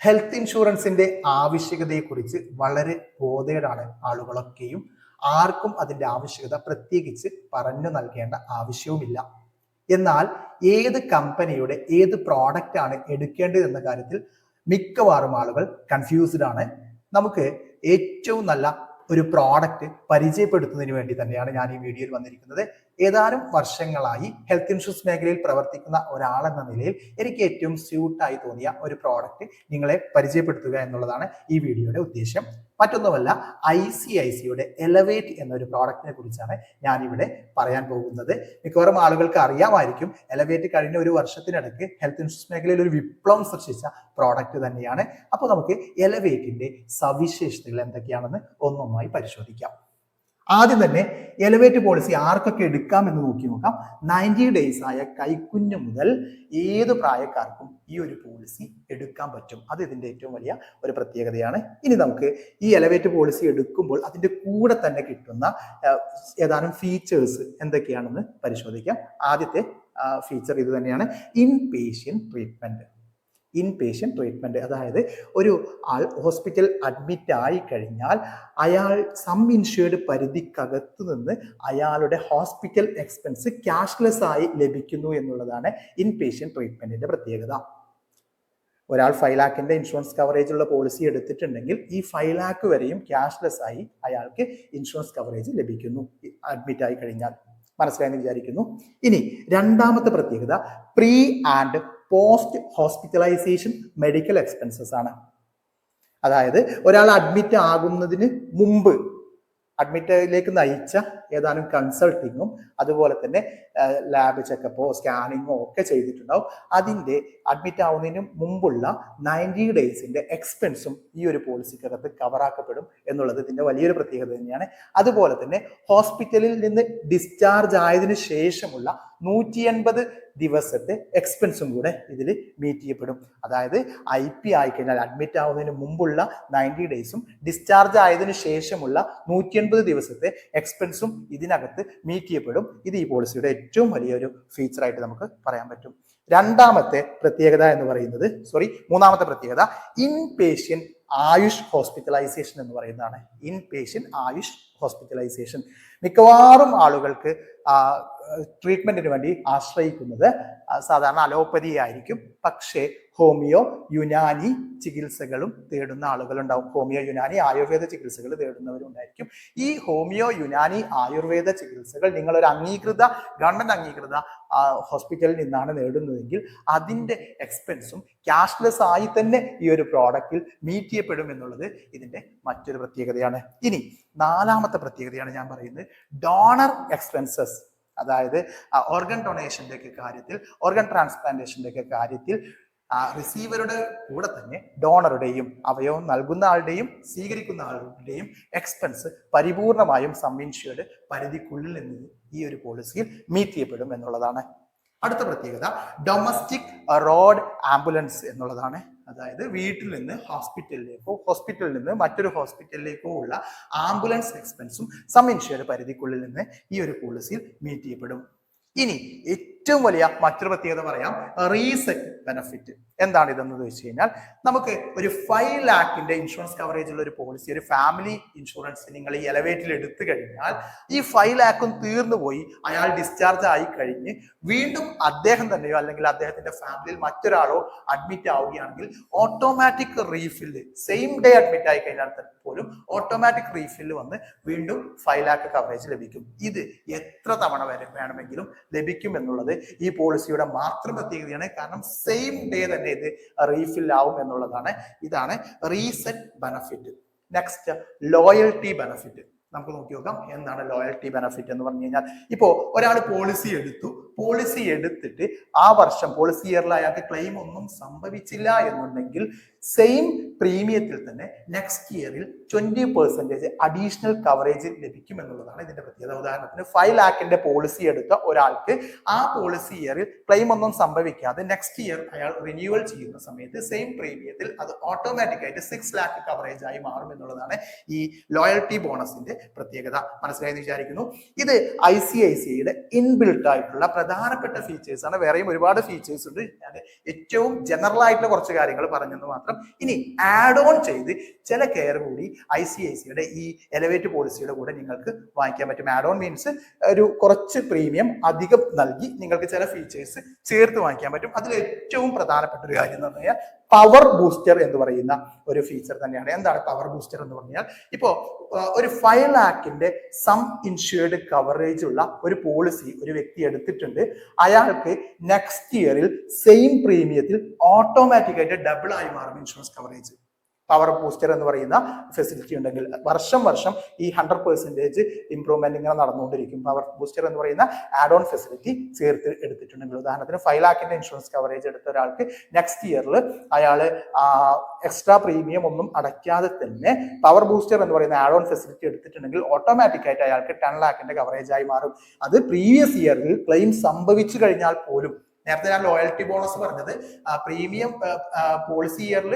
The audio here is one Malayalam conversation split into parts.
ഹെൽത്ത് ഇൻഷുറൻസിന്റെ ആവശ്യകതയെക്കുറിച്ച് വളരെ ബോധേടാണ് ആളുകളൊക്കെയും. ആർക്കും അതിന്റെ ആവശ്യകത പ്രത്യേകിച്ച് പറഞ്ഞു നൽകേണ്ട ആവശ്യവുമില്ല. എന്നാൽ ഏത് കമ്പനിയുടെ ഏത് പ്രോഡക്റ്റ് ആണ് എടുക്കേണ്ടത് എന്ന കാര്യത്തിൽ മിക്കവാറും ആളുകൾ കൺഫ്യൂസ്ഡ് ആണ്. നമുക്ക് ഏറ്റവും നല്ല ഒരു പ്രോഡക്റ്റ് പരിചയപ്പെടുത്തുന്നതിന് വേണ്ടി തന്നെയാണ് ഞാൻ ഈ വീഡിയോയിൽ വന്നിരിക്കുന്നത്. ഏതാനും വർഷങ്ങളായി ഹെൽത്ത് ഇൻഷുറൻസ് മേഖലയിൽ പ്രവർത്തിക്കുന്ന ഒരാളെന്ന നിലയിൽ എനിക്ക് ഏറ്റവും സ്യൂട്ടായി തോന്നിയ ഒരു പ്രോഡക്റ്റ് നിങ്ങളെ പരിചയപ്പെടുത്തുക എന്നുള്ളതാണ് ഈ വീഡിയോയുടെ ഉദ്ദേശം. മറ്റൊന്നുമല്ല ഐ സി ഐ സിയുടെ എലവേറ്റ് എന്നൊരു പ്രോഡക്റ്റിനെ കുറിച്ചാണ് ഞാനിവിടെ പറയാൻ പോകുന്നത്. മിക്കവാറും ആളുകൾക്ക് അറിയാമായിരിക്കും എലവേറ്റ് കഴിഞ്ഞ ഒരു വർഷത്തിനിടയ്ക്ക് ഹെൽത്ത് ഇൻഷുറൻസ് മേഖലയിൽ ഒരു വിപ്ലവം സൃഷ്ടിച്ച പ്രോഡക്റ്റ് തന്നെയാണ്. അപ്പോൾ നമുക്ക് എലവേറ്റിന്റെ സവിശേഷതകൾ എന്തൊക്കെയാണെന്ന് ഒന്നൊന്നായി പരിശോധിക്കാം. ആദ്യം തന്നെ എലവേറ്റ് പോളിസി ആർക്കൊക്കെ എടുക്കാം എന്ന് നോക്കി നോക്കാം. നയന്റി ഡേയ്സ് ആയ കൈക്കുഞ്ഞ് മുതൽ ഏത് പ്രായക്കാർക്കും ഈ ഒരു പോളിസി എടുക്കാൻ പറ്റും. അത് ഇതിന്റെ ഏറ്റവും വലിയ ഒരു പ്രത്യേകതയാണ്. ഇനി നമുക്ക് ഈ എലവേറ്റ് പോളിസി എടുക്കുമ്പോൾ അതിന്റെ കൂടെ തന്നെ കിട്ടുന്ന ഏതാനും ഫീച്ചേഴ്സ് എന്തൊക്കെയാണെന്ന് പരിശോധിക്കാം. ആദ്യത്തെ ഫീച്ചർ ഇത് തന്നെയാണ്. Inpatient treatment inpatient treatment അതായത് ഒരു ആൾ ഹോസ്പിറ്റൽ അഡ്മിറ്റ് ആയി കഴിഞ്ഞാൽ അയാൾ സം ഇൻഷുർഡ് പരിധിക്കകത്ത് നിന്ന് അയാളുടെ ഹോസ്പിറ്റൽ എക്സ്പെൻസ് ക്യാഷ്ലെസ് ആയി ലഭിക്കുന്നു എന്നുള്ളതാണ് ഇൻ പേഷ്യന്റ് ട്രീറ്റ്മെന്റിന്റെ പ്രത്യേകത. ഒരാൾ ഫൈവ് ലാക്കിന്റെ ഇൻഷുറൻസ് കവറേജ് ഉള്ള പോളിസി എടുത്തിട്ടുണ്ടെങ്കിൽ ഈ ഫൈവ് ലാക്ക് വരെയും ക്യാഷ്ലെസ് ആയി അയാൾക്ക് ഇൻഷുറൻസ് കവറേജ് ലഭിക്കുന്നു അഡ്മിറ്റ് ആയി കഴിഞ്ഞാൽ. മനസ്സിലായെന്ന് വിചാരിക്കുന്നു. ഇനി രണ്ടാമത്തെ പ്രത്യേകത pre and post hospitalisation medical expenses ആണ്. അതായത് ഒരാൾ അഡ്മിറ്റ് ആകുന്നതിന് മുമ്പ് അഡ്മിറ്റിലേക്ക് നയിച്ച ഏതാനും കൺസൾട്ടിങ്ങും അതുപോലെ തന്നെ ലാബ് ചെക്കപ്പോ സ്കാനിങ്ങോ ഒക്കെ ചെയ്തിട്ടുണ്ടാവും. അതിന്റെ അഡ്മിറ്റ് ആവുന്നതിന് മുമ്പുള്ള നയന്റി ഡേയ്സിന്റെ എക്സ്പെൻസും ഈ ഒരു പോളിസിക്കകത്ത് കവറാക്കപ്പെടും എന്നുള്ളത് ഇതിന്റെ വലിയൊരു പ്രത്യേകത തന്നെയാണ്. അതുപോലെ തന്നെ ഹോസ്പിറ്റലിൽ നിന്ന് ഡിസ്ചാർജ് ആയതിനു ശേഷമുള്ള നൂറ്റി എൺപത് ദിവസത്തെ എക്സ്പെൻസും കൂടെ ഇതിൽ മീറ്റ് ചെയ്യപ്പെടും. അതായത് ഐ പി ആയിക്കഴിഞ്ഞാൽ അഡ്മിറ്റ് ആവുന്നതിന് മുമ്പുള്ള നയന്റി ഡേയ്സും ഡിസ്ചാർജ് ആയതിനു ശേഷമുള്ള നൂറ്റി എൺപത് ദിവസത്തെ എക്സ്പെൻസും ഇതിനകത്ത് മീറ്റ് ചെയ്യപ്പെടും. ഇത് ഈ പോളിസിയുടെ ഏറ്റവും വലിയൊരു ഫീച്ചറായിട്ട് നമുക്ക് പറയാൻ പറ്റും. രണ്ടാമത്തെ പ്രത്യേകത എന്ന് പറയുന്നത് സോറി മൂന്നാമത്തെ പ്രത്യേകത ഇൻ പേഷ്യൻ ആയുഷ് ഹോസ്പിറ്റലൈസേഷൻ എന്ന് പറയുന്നതാണ്. Inpatient Ayush hospitalisation. മിക്കവാറും ആളുകൾക്ക് ട്രീറ്റ്മെന്റിന് വേണ്ടി ആശ്രയിക്കുന്നത് സാധാരണ അലോപ്പതി ആയിരിക്കും പക്ഷേ ഹോമിയോ യുനാനി ചികിത്സകളും തേടുന്ന ആളുകളുണ്ടാവും. ഹോമിയോ യുനാനി ആയുർവേദ ചികിത്സകൾ തേടുന്നവരുണ്ടായിരിക്കും. ഈ ഹോമിയോ യുനാനി ആയുർവേദ ചികിത്സകൾ നിങ്ങൾ ഒരു അംഗീകൃത ഗവൺമെന്റ് അംഗീകൃത ഹോസ്പിറ്റലിൽ നിന്നാണ് നേടുന്നതെങ്കിൽ അതിന്റെ എക്സ്പെൻസും ക്യാഷ്ലെസ് ആയി തന്നെ ഈ ഒരു പ്രോഡക്റ്റിൽ മീറ്റ് ചെയ്യപ്പെടും എന്നുള്ളത് ഇതിന്റെ മറ്റൊരു പ്രത്യേകതയാണ്. ഇനി നാലാമത്തെ പ്രത്യേകതയാണ് ഞാൻ പറയുന്നത്. Donor expenses. അതായത് ഓർഗൻ ഡൊണേഷന്റെ ഒക്കെ കാര്യത്തിൽ ഓർഗൻ ട്രാൻസ്പ്ലാന്റേഷന്റെ ഒക്കെ കാര്യത്തിൽ റിസീവറുടെ കൂടെ തന്നെ ഡോണറുടെയും അവയവം നൽകുന്ന ആളുടെയും സ്വീകരിക്കുന്ന ആളുടെയും എക്സ്പെൻസ് പരിപൂർണമായും സംവിൻഷ്യയുടെ പരിധിക്കുള്ളിൽ നിന്ന് ഈ ഒരു പോളിസിയിൽ മീറ്റ് ചെയ്യപ്പെടും എന്നുള്ളതാണ്. അടുത്ത പ്രത്യേകത ഡൊമസ്റ്റിക് റോഡ് ആംബുലൻസ് എന്നുള്ളതാണ്. അതായത് വീട്ടിൽ നിന്ന് ഹോസ്പിറ്റലിലേക്കോ ഹോസ്പിറ്റലിൽ നിന്ന് മറ്റൊരു ഹോസ്പിറ്റലിലേക്കോ ഉള്ള ആംബുലൻസ് എക്സ്പെൻസും സംവിൻഷ്യയുടെ പരിധിക്കുള്ളിൽ നിന്ന് ഈ ഒരു പോളിസിയിൽ മീറ്റ് ചെയ്യപ്പെടും. ഇനി ഏറ്റവും വലിയ മറ്റൊരു പ്രത്യേകത പറയാം റീസെറ്റ് ബെനഫിറ്റ് എന്താണ് ഇതെന്ന് ചോദിച്ചു കഴിഞ്ഞാൽ നമുക്ക് ഒരു ഫൈവ് ലാക്കിന്റെ ഇൻഷുറൻസ് കവറേജ് ഉള്ള ഒരു പോളിസി ഒരു ഫാമിലി ഇൻഷുറൻസ് നിങ്ങൾ ഈ എലവേറ്റിൽ എടുത്തു കഴിഞ്ഞാൽ ഈ ഫൈവ് ലാക്കും തീർന്നു പോയി അയാൾ ഡിസ്ചാർജ് ആയി കഴിഞ്ഞ് വീണ്ടും അദ്ദേഹം തന്നെയോ അല്ലെങ്കിൽ അദ്ദേഹത്തിന്റെ ഫാമിലിയിൽ മറ്റൊരാളോ അഡ്മിറ്റ് ആവുകയാണെങ്കിൽ automatic refill same day admit ആയി കഴിഞ്ഞാൽ പോലും ഓട്ടോമാറ്റിക് റീഫില്ല് വന്ന് വീണ്ടും ഫൈവ് ലാക്ക് കവറേജ് ലഭിക്കും. ഇത് എത്ര തവണ വരെ വേണമെങ്കിലും ലഭിക്കും എന്നുള്ളത് ഈ പോളിസിയുടെ മാത്രം പ്രത്യേകതയാണ് കാരണം സെയിം ഡേ തന്നെ ഇത് റീഫിൽ ആവും എന്നുള്ളതാണ്. ഇതാണ് reset benefit next loyalty benefit നമുക്ക് നോക്കി നോക്കാം എന്താണ് ലോയൽറ്റി ബെനഫിറ്റ് എന്ന് പറഞ്ഞു കഴിഞ്ഞാൽ ഇപ്പോ ഒരാൾ പോളിസി എടുത്തു. പോളിസി എടുത്തിട്ട് ആ വർഷം പോളിസി ഇയറിൽ അയാൾക്ക് ക്ലെയിം ഒന്നും സംഭവിച്ചില്ല എന്നുണ്ടെങ്കിൽ സെയിം പ്രീമിയത്തിൽ തന്നെ നെക്സ്റ്റ് ഇയറിൽ ട്വന്റി പെർസെന്റേജ് അഡീഷണൽ കവറേജ് ലഭിക്കും എന്നുള്ളതാണ് ഇതിന്റെ പ്രത്യേകത. ഉദാഹരണത്തിന് ഫൈവ് ലാക്കിന്റെ പോളിസി എടുത്ത ഒരാൾക്ക് ആ പോളിസി ഇയറിൽ ക്ലെയിം ഒന്നും സംഭവിക്കാതെ നെക്സ്റ്റ് ഇയർ അയാൾ റിന്യൂവൽ ചെയ്യുന്ന സമയത്ത് സെയിം പ്രീമിയത്തിൽ അത് ഓട്ടോമാറ്റിക് ആയിട്ട് സിക്സ് ലാക്ക് കവറേജ് ആയി മാറും എന്നുള്ളതാണ് ഈ ലോയൽറ്റി ബോണസിന്റെ പ്രത്യേകത. മനസ്സിലായെന്ന് വിചാരിക്കുന്നു. ഇത് ഐ സി ഐ സി ഐയുടെ ഇൻബിൽട്ട് ആയിട്ടുള്ള പ്രധാനപ്പെട്ട ഫീച്ചേഴ്സ് ആണ്. വേറെയും ഒരുപാട് ഫീച്ചേഴ്സ് ഉണ്ട്. ഞാൻ ഏറ്റവും ജനറൽ ആയിട്ടുള്ള കുറച്ച് കാര്യങ്ങൾ പറഞ്ഞെന്ന് മാത്രം ഇനി ആഡ് ഓൺ ചെയ്ത് ചില കെയർ കൂടി ഐ സി ഐ സിയുടെ ഈ എലവേറ്റ് പോളിസിയുടെ കൂടെ നിങ്ങൾക്ക് വാങ്ങിക്കാൻ പറ്റും. ആഡ് ഓൺ മീൻസ് ഒരു കുറച്ച് പ്രീമിയം അധികം നൽകി നിങ്ങൾക്ക് ചില ഫീച്ചേഴ്സ് ചേർത്ത് വാങ്ങിക്കാൻ പറ്റും. അതിൽ ഏറ്റവും പ്രധാനപ്പെട്ട ഒരു കാര്യം എന്ന് പറഞ്ഞാൽ പവർ ബൂസ്റ്റർ എന്ന് പറയുന്ന ഒരു ഫീച്ചർ തന്നെയാണ്. എന്താണ് പവർ ബൂസ്റ്റർ എന്ന് പറഞ്ഞാൽ? ഇപ്പോ ഒരു ഫൈവ് ലാക്കിന്റെ സം ഇൻഷുർഡ് കവറേജ് ഉള്ള ഒരു പോളിസി ഒരു വ്യക്തി എടുത്തിട്ടുണ്ട്. അയാൾക്ക് നെക്സ്റ്റ് ഇയറിൽ സെയിം പ്രീമിയത്തിൽ ഓട്ടോമാറ്റിക് ആയിട്ട് ഡബിൾ ആയി മാറും ഇൻഷുറൻസ് കവറേജ് പവർ ബൂസ്റ്റർ എന്ന് പറയുന്ന ഫെസിലിറ്റി ഉണ്ടെങ്കിൽ വർഷം വർഷം ഈ ഹൺഡ്രഡ് പെർസെന്റേജ് ഇംപ്രൂവ്മെന്റ് ഇങ്ങനെ നടന്നുകൊണ്ടിരിക്കും. പവർ ബൂസ്റ്റർ എന്ന് പറയുന്ന ആഡ് ഓൺ ഫെസിലിറ്റി ചേർത്ത് എടുത്തിട്ടുണ്ടെങ്കിൽ. ഉദാഹരണത്തിന് ഫൈവ് ലാഖിന്റെ ഇൻഷുറൻസ് കവറേജ് എടുത്ത ഒരാൾക്ക് നെക്സ്റ്റ് ഇയറിൽ അയാൾ എക്സ്ട്രാ പ്രീമിയം ഒന്നും അടയ്ക്കാതെ തന്നെ പവർ ബൂസ്റ്റർ എന്ന് പറയുന്ന ആഡ് ഓൺ ഫെസിലിറ്റി എടുത്തിട്ടുണ്ടെങ്കിൽ ഓട്ടോമാറ്റിക് ആയിട്ട് അയാൾക്ക് ടെൻ ലാഖിന്റെ കവറേജ് ആയി മാറും. അത് പ്രീവിയസ് ഇയറിൽ ക്ലെയിം സംഭവിച്ചു കഴിഞ്ഞാൽ പോലും നേരത്തെ ഞാൻ ലോയൽറ്റി ബോണസ് പറഞ്ഞത് പ്രീമിയം പോളിസി ഇയറിൽ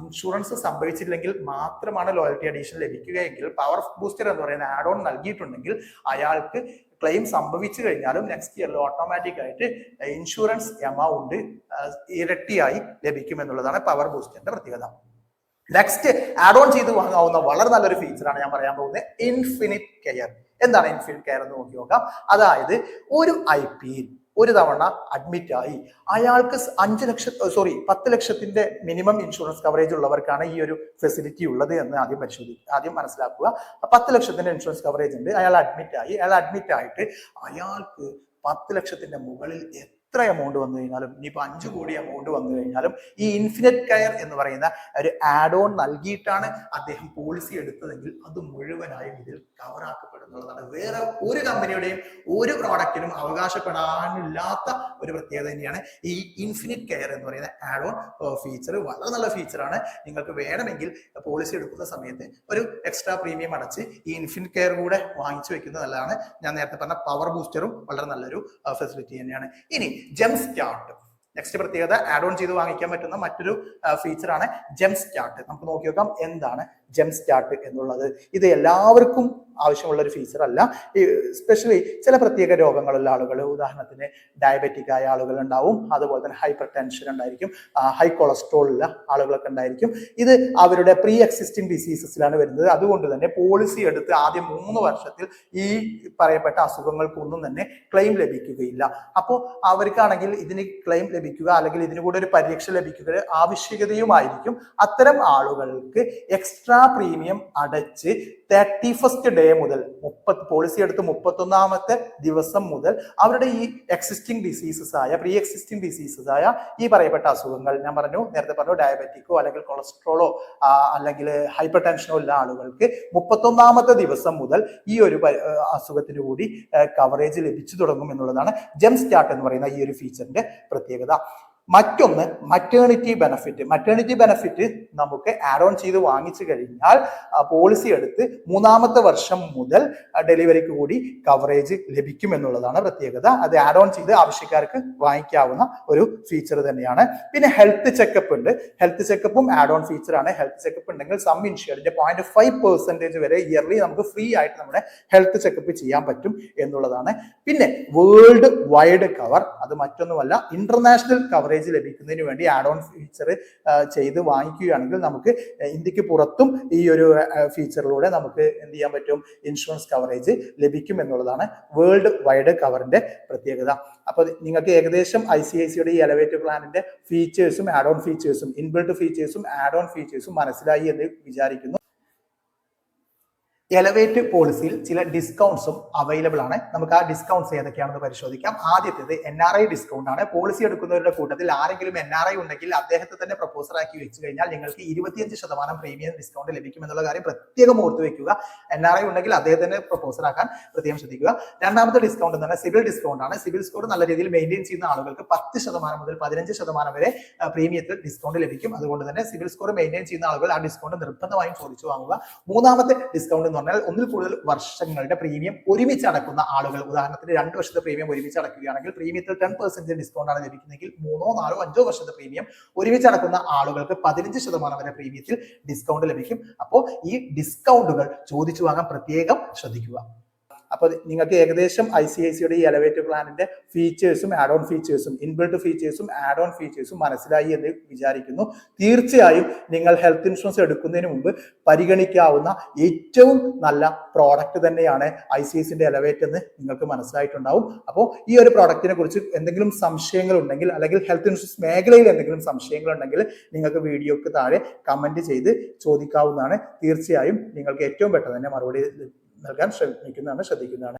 ഇൻഷുറൻസ് സംഭവിച്ചില്ലെങ്കിൽ മാത്രമാണ് ലോയൽറ്റി അഡീഷൻ ലഭിക്കുകയെങ്കിൽ പവർ ബൂസ്റ്റർ എന്ന് പറയുന്ന ആഡ് ഓൺ നൽകിയിട്ടുണ്ടെങ്കിൽ അയാൾക്ക് ക്ലെയിം സംഭവിച്ചു കഴിഞ്ഞാലും നെക്സ്റ്റ് ഇയറിൽ ഓട്ടോമാറ്റിക് ആയിട്ട് ഇൻഷുറൻസ് എമൗണ്ട് ഇരട്ടിയായി ലഭിക്കും എന്നുള്ളതാണ് പവർ ബൂസ്റ്ററിന്റെ പ്രത്യേകത. നെക്സ്റ്റ് ആഡ് ഓൺ ചെയ്ത് വാങ്ങാവുന്ന വളരെ നല്ലൊരു ഫീച്ചറാണ് ഞാൻ പറയാൻ പോകുന്നത് ഇൻഫിനിറ്റ് കെയർ എന്താണ് ഇൻഫിനിറ്റ് കെയർ എന്ന് നോക്കി നോക്കാം. അതായത് ഒരു ഐ പിയിൽ ഒരു തവണ അഡ്മിറ്റ് ആയി. അയാൾക്ക് അഞ്ച് ലക്ഷം സോറി പത്ത് ലക്ഷത്തിന്റെ മിനിമം ഇൻഷുറൻസ് കവറേജ് ഉള്ളവർക്കാണ് ഈ ഒരു ഫെസിലിറ്റി ഉള്ളത് എന്ന് ആദ്യം പരിശോധിക്കുക ആദ്യം മനസ്സിലാക്കുക. പത്ത് ലക്ഷത്തിന്റെ ഇൻഷുറൻസ് കവറേജ് ഉണ്ട്. അയാൾ അഡ്മിറ്റ് ആയി. അയാൾ അഡ്മിറ്റ് ആയിട്ട് അയാൾക്ക് പത്ത് ലക്ഷത്തിന്റെ മുകളിൽ എത്ര എമൗണ്ട് വന്നു കഴിഞ്ഞാലും ഇനിയിപ്പോൾ അഞ്ച് കോടി എമൗണ്ട് വന്നു കഴിഞ്ഞാലും ഈ ഇൻഫിനിറ്റ് കെയർ എന്ന് പറയുന്ന ഒരു ആഡ് ഓൺ നൽകിയിട്ടാണ് അദ്ദേഹം പോളിസി എടുത്തതെങ്കിൽ അത് മുഴുവനായും ഇതിൽ കവർ ആക്കപ്പെടുന്നുള്ളതാണ്. വേറെ ഒരു കമ്പനിയുടെയും ഒരു പ്രോഡക്റ്റിനും അവകാശപ്പെടാനില്ലാത്ത ഒരു പ്രത്യേകത തന്നെയാണ് ഈ ഇൻഫിനിറ്റ് കെയർ എന്ന് പറയുന്ന ആഡ് ഓൺ ഫീച്ചർ വളരെ നല്ല ഫീച്ചറാണ് നിങ്ങൾക്ക് വേണമെങ്കിൽ പോളിസി എടുക്കുന്ന സമയത്ത് ഒരു എക്സ്ട്രാ പ്രീമിയം അടച്ച് ഈ ഇൻഫിനിറ്റ് കെയർ കൂടെ വാങ്ങിച്ചു വെക്കുന്നത് നല്ലതാണ്. ഞാൻ നേരത്തെ പറഞ്ഞ പവർ ബൂസ്റ്ററും വളരെ നല്ലൊരു ഫെസിലിറ്റി തന്നെയാണ്. ഇനി ജെം സ്റ്റാർട്ട് നെക്സ്റ്റ് പ്രത്യേകത ആഡ് ഓൺ ചെയ്ത് വാങ്ങിക്കാൻ പറ്റുന്ന മറ്റൊരു ഫീച്ചറാണ് ജെം സ്റ്റാർട്ട് നമുക്ക് നോക്കി നോക്കാം എന്താണ് ജെം സ്റ്റാർട്ട് എന്നുള്ളത്. ഇത് എല്ലാവർക്കും ആവശ്യമുള്ള ഒരു ഫീച്ചർ അല്ല. സ്പെഷ്യലി ചില പ്രത്യേക രോഗങ്ങളുള്ള ആളുകൾ ഉദാഹരണത്തിന് ഡയബറ്റിക് ആയ ആളുകൾ ഉണ്ടാവും. അതുപോലെ തന്നെ ഹൈപ്പർ ടെൻഷൻ ഉണ്ടായിരിക്കും ഹൈ കൊളസ്ട്രോൾ ഉള്ള ആളുകളൊക്കെ ഉണ്ടായിരിക്കും. ഇത് അവരുടെ പ്രീ എക്സിസ്റ്റിംഗ് ഡിസീസസിലാണ് വരുന്നത്. അതുകൊണ്ട് തന്നെ പോളിസി എടുത്ത് ആദ്യം മൂന്ന് വർഷത്തിൽ ഈ പറയപ്പെട്ട അസുഖങ്ങൾക്കൊന്നും തന്നെ ക്ലെയിം ലഭിക്കുകയില്ല. അപ്പോൾ അവർക്കാണെങ്കിൽ ഇതിന് ക്ലെയിം ലഭിക്കുക അല്ലെങ്കിൽ ഇതിന് കൂടെ ഒരു പരീക്ഷ ലഭിക്കുക ആവശ്യകതയുമായിരിക്കും. അത്തരം ആളുകൾക്ക് എക്സ്ട്രാ പ്രീമിയം അടച്ച് തേർട്ടി ഫസ്റ്റ് ഡേ മുതൽ മുപ്പത് പോളിസി എടുത്ത് മുപ്പത്തൊന്നാമത്തെ ദിവസം മുതൽ അവരുടെ ഈ എക്സിസ്റ്റിംഗ് ഡിസീസസ് ആയ പ്രീ എക്സിസ്റ്റിംഗ് ഡിസീസസ് ആയ ഈ പറയപ്പെട്ട അസുഖങ്ങൾ ഞാൻ പറഞ്ഞു നേരത്തെ പറഞ്ഞു ഡയബറ്റിക്കോ അല്ലെങ്കിൽ കൊളസ്ട്രോളോ അല്ലെങ്കിൽ ഹൈപ്പർ ടെൻഷനോ ഉള്ള ആളുകൾക്ക് മുപ്പത്തൊന്നാമത്തെ ദിവസം മുതൽ ഈ ഒരു അസുഖത്തിന് കൂടി കവറേജ് ലഭിച്ചു തുടങ്ങും എന്നുള്ളതാണ് ജെം സ്റ്റാർട്ട് എന്ന് പറയുന്ന ഈ ഒരു ഫീച്ചറിന്റെ പ്രത്യേകത. മറ്റൊന്ന് മറ്റേണിറ്റി ബെനഫിറ്റ് മറ്റേണിറ്റി ബെനഫിറ്റ് നമുക്ക് ആഡ് ഓൺ ചെയ്ത് വാങ്ങിച്ചു കഴിഞ്ഞാൽ പോളിസി എടുത്ത് മൂന്നാമത്തെ വർഷം മുതൽ ഡെലിവറിക്ക് കൂടി കവറേജ് ലഭിക്കും എന്നുള്ളതാണ് പ്രത്യേകത. അത് ആഡ് ഓൺ ചെയ്ത് ആവശ്യക്കാർക്ക് വാങ്ങിക്കാവുന്ന ഒരു ഫീച്ചർ തന്നെയാണ്. പിന്നെ ഹെൽത്ത് ചെക്കപ്പ് ഉണ്ട്. ഹെൽത്ത് ചെക്കപ്പും ആഡ് ഓൺ ഫീച്ചറാണ് ഹെൽത്ത് ചെക്കപ്പ് ഉണ്ടെങ്കിൽ സം ഇൻഷുറൻസിന്റെ പോയിന്റ് ഫൈവ് പെർസെന്റേജ് വരെ ഇയർലി നമുക്ക് ഫ്രീ ആയിട്ട് നമ്മുടെ ഹെൽത്ത് ചെക്കപ്പ് ചെയ്യാൻ പറ്റും എന്നുള്ളതാണ്. പിന്നെ വേൾഡ് വൈഡ് കവർ അത് മറ്റൊന്നുമല്ല ഇന്റർനാഷണൽ കവറേജ് ലഭിക്കുന്നതിന് വേണ്ടി ആഡ് ഓൺ ഫീച്ചർ ചെയ്ത് വാങ്ങിക്കുകയാണെങ്കിൽ നമുക്ക് ഇന്ത്യയ്ക്ക് പുറത്തും ഈ ഒരു ഫീച്ചറിലൂടെ നമുക്ക് എന്ത് ചെയ്യാൻ പറ്റും? ഇൻഷുറൻസ് കവറേജ് ലഭിക്കും എന്നുള്ളതാണ് വേൾഡ് വൈഡ് കവറിന്റെ പ്രത്യേകത. അപ്പോൾ നിങ്ങൾക്ക് ഏകദേശം ഐ സി ഐ സിയുടെ ഈ എലവേറ്റ് പ്ലാനിന്റെ ഫീച്ചേഴ്സും ആഡ് ഓൺ ഫീച്ചേഴ്സും ഇൻബിൾട്ട് ഫീച്ചേഴ്സും ആഡ് ഓൺ ഫീച്ചേഴ്സും മനസ്സിലായി എന്ന് വിചാരിക്കുന്നു. എലവേറ്റ് പോളിസിയിൽ ചില ഡിസ്കൗണ്ട്സും അവൈലബിൾ ആണ്. നമുക്ക് ആ ഡിസ്കൗണ്ട്സ് ഏതൊക്കെയാണെന്ന് പരിശോധിക്കാം. ആദ്യത്തേത് എൻ ആർ ഐ ഡിസ്കൗണ്ട് ആണ്. പോളിസി എടുക്കുന്നവരുടെ കൂട്ടത്തിൽ ആരെങ്കിലും എൻ ആർ ഐ ഉണ്ടെങ്കിൽ അദ്ദേഹത്തെ തന്നെ പ്രപ്പോസർ ആക്കി വെച്ച് കഴിഞ്ഞാൽ നിങ്ങൾക്ക് ഇരുപത്തിയഞ്ച് ശതമാനം പ്രീമിയം ഡിസ്കൗണ്ട് ലഭിക്കും എന്നുള്ള കാര്യം പ്രത്യേകം ഓർത്ത് വെക്കുക. എൻ ആർ ഐ ഉണ്ടെങ്കിൽ അദ്ദേഹത്തിന് പ്രപ്പോസർ ആക്കാൻ പ്രത്യേകം ശ്രദ്ധിക്കുക. രണ്ടാമത്തെ ഡിസ്കൗണ്ട് എന്ന് പറഞ്ഞാൽ സിവിൽ ഡിസ്കൗണ്ട് ആണ്. സിവിൽ സ്കോർ നല്ല രീതിയിൽ മെയിന്റെയിൻ ചെയ്യുന്ന ആളുകൾക്ക് പത്ത് ശതമാനം മുതൽ പതിനഞ്ച് ശതമാനം വരെ പ്രീമിയത്തിൽ ഡിസ്കൗണ്ട് ലഭിക്കും. അതുകൊണ്ട് തന്നെ സിവിൽ സ്കോർ മെയിന്റെയിൻ ചെയ്യുന്ന ആളുകൾ ആ ഡിസ്കൗണ്ട് നിർബന്ധമായും ചോദിച്ചു വാങ്ങുക. മൂന്നാമത്തെ ഡിസ്കൗണ്ട് എന്ന് പറഞ്ഞാൽ ഒന്നിൽ കൂടുതൽ വർഷങ്ങളുടെ പ്രീമിയം ഒരുമിച്ച് അടക്കുന്ന ആളുകൾ. ഉദാഹരണത്തിന് രണ്ട് വർഷത്തെ പ്രീമിയം ഒരുമിച്ച് അടക്കുകയാണെങ്കിൽ പ്രീമിയത്തിൽ ടെൻ പെർസെന്റ് ഡിസ്കൗണ്ട് ആണ് ലഭിക്കുന്നതെങ്കിൽ മൂന്നോ നാലോ അഞ്ചോ വർഷത്തെ പ്രീമിയം ഒരുമിച്ച് അടക്കുന്ന ആളുകൾക്ക് പതിനഞ്ച് ശതമാനം വരെ പ്രീമിയത്തിൽ ഡിസ്കൗണ്ട് ലഭിക്കും. അപ്പോൾ ഈ ഡിസ്കൗണ്ടുകൾ ചോദിച്ചു വാങ്ങാൻ പ്രത്യേകം ശ്രദ്ധിക്കുക. അപ്പോൾ നിങ്ങൾക്ക് ഏകദേശം ഐ സി ഐ സിയുടെ ഈ എലവേറ്റർ പ്ലാനിന്റെ ഫീച്ചേഴ്സും ആഡ് ഓൺ ഫീച്ചേഴ്സും ഇൻബിൽട്ട് ഫീച്ചേഴ്സും ആഡ് ഓൺ ഫീച്ചേഴ്സും മനസ്സിലായി എന്ന് വിചാരിക്കുന്നു. തീർച്ചയായും നിങ്ങൾ ഹെൽത്ത് ഇൻഷുറൻസ് എടുക്കുന്നതിന് മുമ്പ് പരിഗണിക്കാവുന്ന ഏറ്റവും നല്ല പ്രോഡക്റ്റ് തന്നെയാണ് ഐ സി ഐ സിന്റെ എലവേറ്റ് എന്ന് നിങ്ങൾക്ക് മനസ്സിലായിട്ടുണ്ടാവും. അപ്പോൾ ഈ ഒരു പ്രോഡക്റ്റിനെ കുറിച്ച് എന്തെങ്കിലും സംശയങ്ങൾ ഉണ്ടെങ്കിൽ അല്ലെങ്കിൽ ഹെൽത്ത് ഇൻഷുറൻസ് മേഖലയിൽ എന്തെങ്കിലും സംശയങ്ങൾ ഉണ്ടെങ്കിൽ നിങ്ങൾക്ക് വീഡിയോക്ക് താഴെ കമന്റ് ചെയ്ത് ചോദിക്കാവുന്നതാണ്. തീർച്ചയായും നിങ്ങൾക്ക് ഏറ്റവും പെട്ടെന്ന് തന്നെ മറുപടി നൽകാൻ ശ്രമിക്കുന്നതാണ് ശ്രദ്ധിക്കുന്നതാണ്.